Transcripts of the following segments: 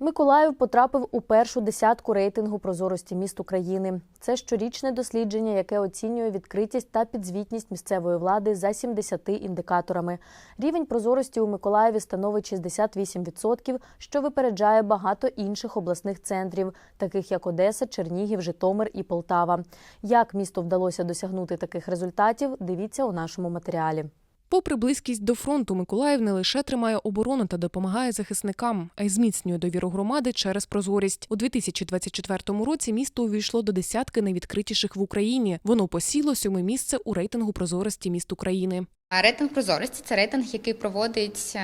Миколаїв потрапив у першу десятку рейтингу прозорості міст України. Це щорічне дослідження, яке оцінює відкритість та підзвітність місцевої влади за 70 індикаторами. Рівень прозорості у Миколаєві становить 68%, що випереджає багато інших обласних центрів, таких як Одеса, Чернігів, Житомир і Полтава. Як місту вдалося досягнути таких результатів, дивіться у нашому матеріалі. Попри близькість до фронту, Миколаїв не лише тримає оборону та допомагає захисникам, а й зміцнює довіру громади через прозорість. У 2024 році місто увійшло до десятки найвідкритіших в Україні. Воно посіло сьоме місце у рейтингу прозорості міст України. Рейтинг прозорості це рейтинг, який проводить е,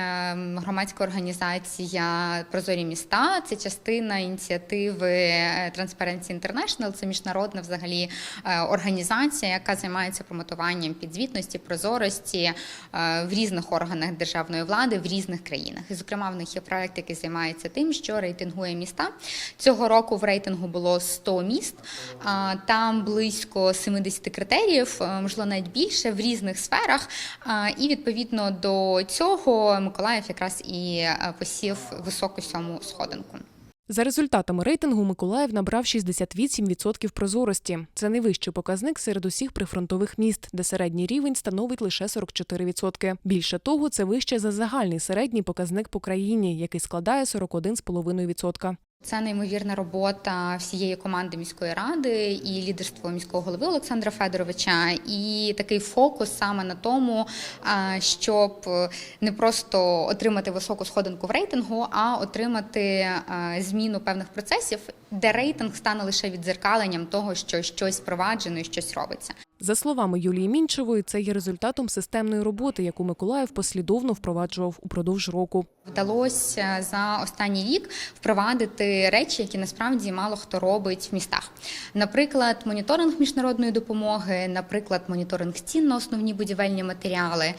громадська організація Прозорі міста. Це частина ініціативи е, Transparency International. Це міжнародна взагалі е, організація, яка займається промотуванням підзвітності, прозорості е, в різних органах державної влади в різних країнах. І, зокрема, в них є проект, який займається тим, що рейтингує міста. Цього року в рейтингу було 100 міст. Там близько 70 критеріїв, можливо, навіть більше в різних сферах. І відповідно до цього Миколаїв якраз і е, посів високу сьому сходинку. За результатами рейтингу Миколаїв набрав 68% прозорості. Це найвищий показник серед усіх прифронтових міст, де середній рівень становить лише 44%. Більше того, це вище за загальний середній показник по країні, який складає 41,5%. Це неймовірна робота всієї команди міської ради і лідерство міського голови Олександра Федоровича, і такий фокус саме на тому, щоб не просто отримати високу сходинку в рейтингу, а отримати зміну певних процесів, де рейтинг стане лише відзеркаленням того, що щось впроваджено і щось робиться. За словами Юлії Мінчевої, це є результатом системної роботи, яку Миколаїв послідовно впроваджував упродовж року. Вдалося за останній рік впровадити речі, які насправді мало хто робить в містах. Наприклад, моніторинг міжнародної допомоги, наприклад, моніторинг цін на основні будівельні матеріали,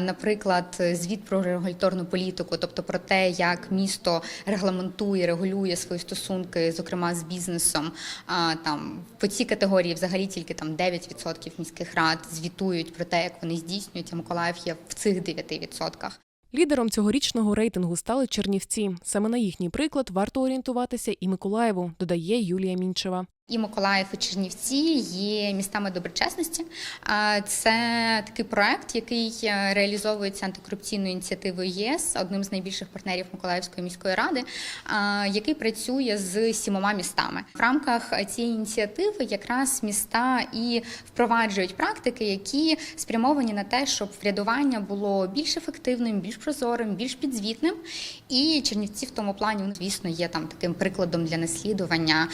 наприклад, звіт про регуляторну політику, тобто про те, як місто регламентує, регулює свої стосунки, зокрема з бізнесом. Там по цій категорії взагалі тільки там 9% міських рад звітують про те, як вони здійснюють. А Миколаїв є в цих 9%. Лідером цьогорічного рейтингу стали Чернівці. Саме на їхній приклад варто орієнтуватися і Миколаєву, додає Юлія Мінчева. І Миколаїв і Чернівці є містами доброчесності. Це такий проект, який е, реалізовується антикорупційною ініціативою ЄС, одним з найбільших партнерів Миколаївської міської ради, який працює з сімома містами. В рамках цієї ініціативи якраз міста і впроваджують практики, які спрямовані на те, щоб врядування було більш ефективним, більш прозорим, більш підзвітним. І Чернівці в тому плані, звісно, є там таким прикладом для наслідування,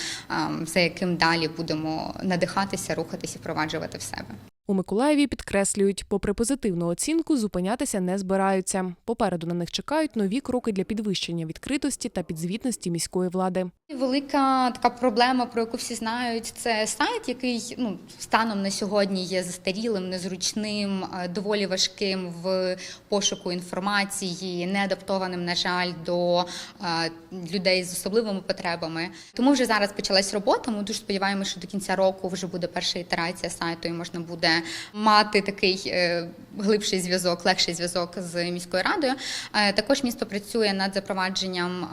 за яким далі будемо надихатися, рухатися впроваджувати в себе. У Миколаєві підкреслюють, попри позитивну оцінку, зупинятися не збираються. Попереду на них чекають нові кроки для підвищення відкритості та підзвітності міської влади. Велика така проблема, про яку всі знають, це сайт, який ну станом на сьогодні є застарілим, незручним, е, доволі важким в пошуку інформації, не адаптованим, на жаль, до е, людей з особливими потребами. Тому вже зараз почалась робота. Ми дуже сподіваємося, що до кінця року вже буде перша ітерація сайту, і можна буде мати такий е, глибший зв'язок, легший зв'язок з міською радою. Також місто працює над запровадженням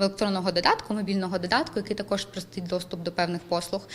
електронного додатку, мобільного додатку, який також простить доступ до певних послуг.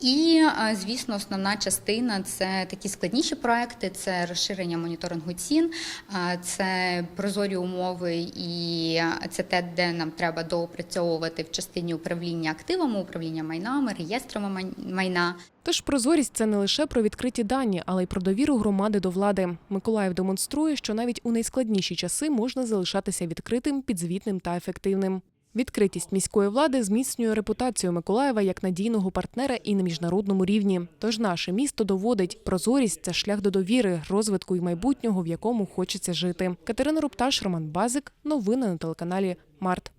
І, е, звісно, основна частина це такі складніші проекти, це розширення моніторингу цін, е, це прозорі умови, і це те, де нам треба доопрацьовувати в частині управління активами, управління майнами, реєстрами майна. Тож прозорість це не лише про відкриті дані, але й про довіру громади до влади. Миколаїв демонструє, що навіть у найскладніші часи можна залишатися відкритим, підзвітним та ефективним. Відкритість міської влади зміцнює репутацію Миколаєва як надійного партнера і на міжнародному рівні. Тож наше місто доводить, прозорість це шлях до довіри, розвитку і майбутнього, в якому хочеться жити. Катерина Рупташ, Роман Базик. Новини на телеканалі Март.